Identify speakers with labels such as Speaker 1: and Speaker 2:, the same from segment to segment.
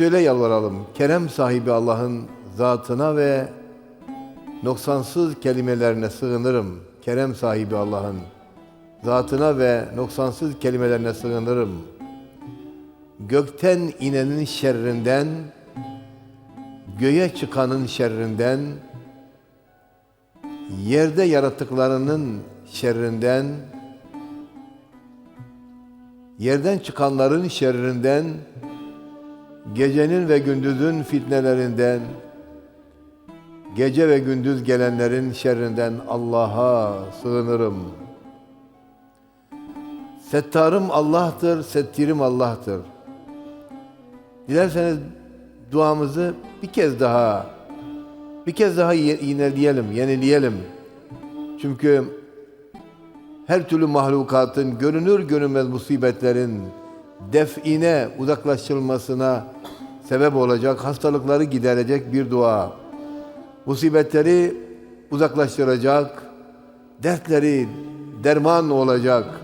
Speaker 1: Şöyle yalvaralım. Kerem sahibi Allah'ın zatına ve noksansız kelimelerine sığınırım. Kerem sahibi Allah'ın zatına ve noksansız kelimelerine sığınırım. Gökten inenin şerrinden, göğe çıkanın şerrinden, yerde yarattıklarının şerrinden, yerden çıkanların şerrinden, gecenin ve gündüzün fitnelerinden, gece ve gündüz gelenlerin şerrinden Allah'a sığınırım. Settarım Allah'tır, settirim Allah'tır. Dilerseniz duamızı bir kez daha, bir kez daha yineleyelim, yenileyelim. Çünkü her türlü mahlukatın görünür görünmez musibetlerin define, uzaklaştırılmasına sebep olacak, hastalıkları giderecek bir dua. Musibetleri uzaklaştıracak, dertleri derman olacak,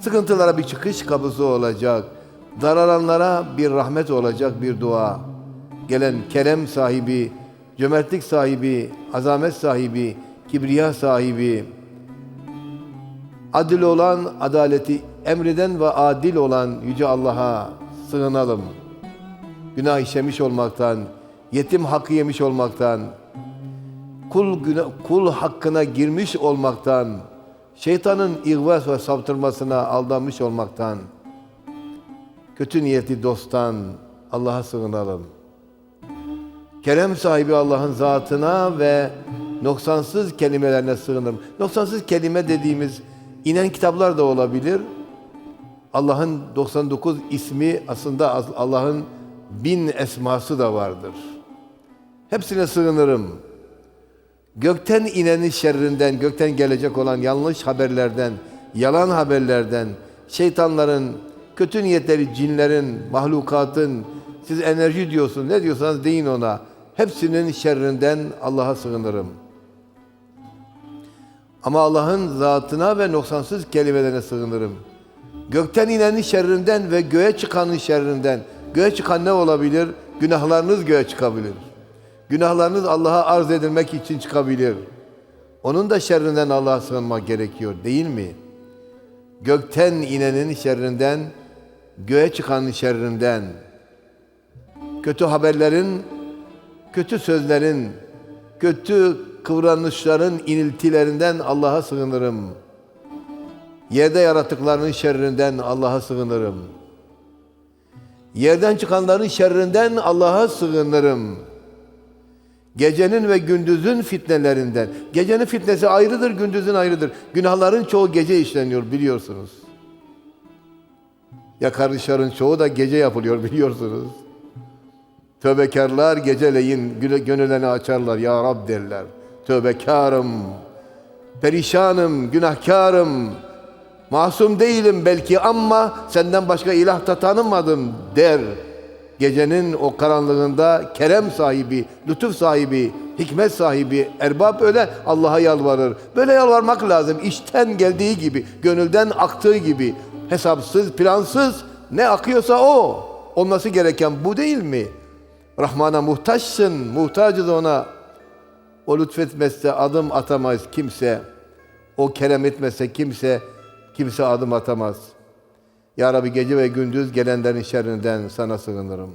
Speaker 1: sıkıntılara bir çıkış kapısı olacak, daralanlara bir rahmet olacak bir dua. Gelen kerem sahibi, cömertlik sahibi, azamet sahibi, kibriya sahibi, adil olan adaleti emreden ve adil olan Yüce Allah'a sığınalım. Günah işlemiş olmaktan, yetim hakkı yemiş olmaktan, kul, kul hakkına girmiş olmaktan, şeytanın ihvas ve saptırmasına aldanmış olmaktan, kötü niyetli dosttan Allah'a sığınalım. Kerem sahibi Allah'ın zatına ve noksansız kelimelerine sığınırım. Noksansız kelime dediğimiz inen kitaplar da olabilir. Allah'ın 99 ismi aslında Allah'ın bin esması da vardır. Hepsine sığınırım. Gökten inenin şerrinden, gökten gelecek olan yanlış haberlerden, yalan haberlerden, şeytanların, kötü niyetleri, cinlerin, mahlukatın, siz enerji diyorsun, ne diyorsanız deyin ona. Hepsinin şerrinden Allah'a sığınırım. Ama Allah'ın zatına ve noksansız kelimelerine sığınırım. Gökten inenin şerrinden ve göğe çıkanın şerrinden. Göğe çıkan ne olabilir? Günahlarınız göğe çıkabilir. Günahlarınız Allah'a arz edilmek için çıkabilir. Onun da şerrinden Allah'a sığınmak gerekiyor değil mi? Gökten inenin şerrinden, göğe çıkanın şerrinden, kötü haberlerin, kötü sözlerin, kötü kıvranışların iniltilerinden Allah'a sığınırım. Yerde yarattıklarının şerrinden Allah'a sığınırım. Yerden çıkanların şerrinden Allah'a sığınırım. Gecenin ve gündüzün fitnelerinden. Gecenin fitnesi ayrıdır, gündüzün ayrıdır. Günahların çoğu gece işleniyor biliyorsunuz. Yakarışların çoğu da gece yapılıyor biliyorsunuz. Tövbekarlar geceleyin gönüllerini açarlar. Ya Rab derler. Tövbekarım, perişanım, günahkarım, masum değilim belki ama senden başka ilah da tanımadım der. Gecenin o karanlığında kerem sahibi, lütuf sahibi, hikmet sahibi, erbab öyle Allah'a yalvarır. Böyle yalvarmak lazım. İçten geldiği gibi, gönülden aktığı gibi. Hesapsız, plansız ne akıyorsa o. Olması gereken bu değil mi? Rahman'a muhtaçsın, muhtacız ona. O lütfetmezse adım atamayız kimse. O kerem etmezse kimse, kimse adım atamaz. Ya Rabbi gece ve gündüz gelenlerin şerrinden sana sığınırım.